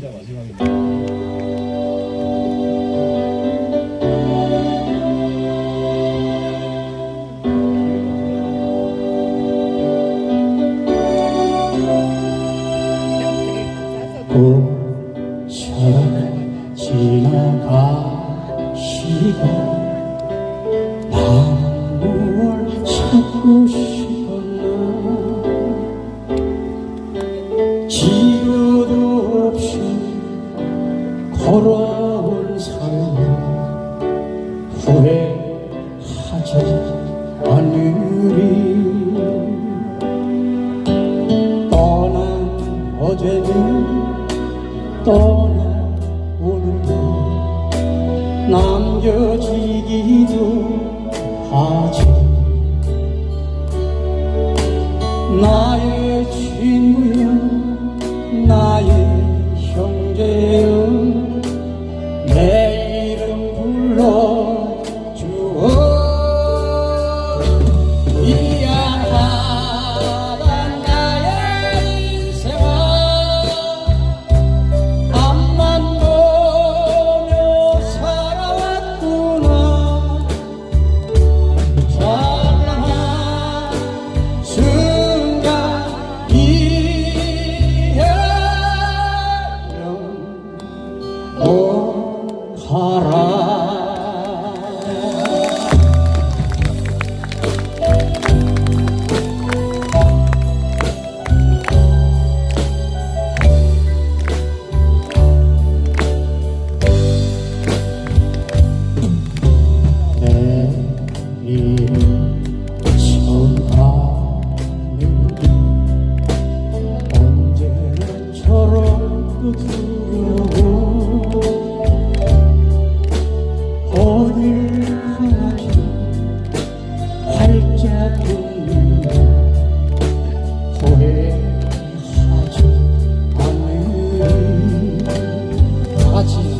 탑니다 마지막에. 지나가시고 나무를 찾고 싶 후회하지 않으리 떠난 어제는 떠난 오늘도 남겨지기도 하지 나의 Hara. Latina.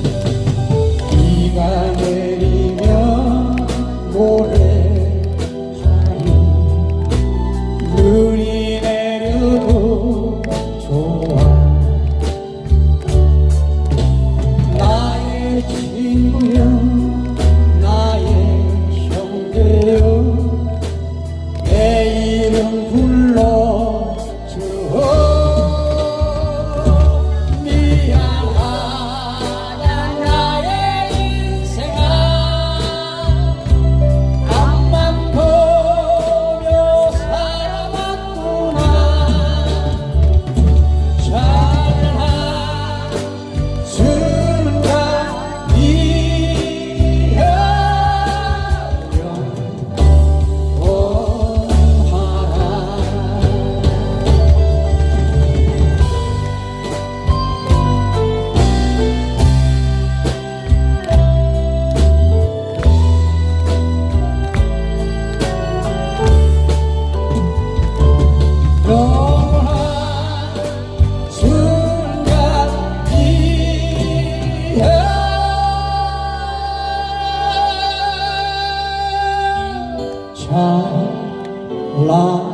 올라하라.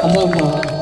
감사합니다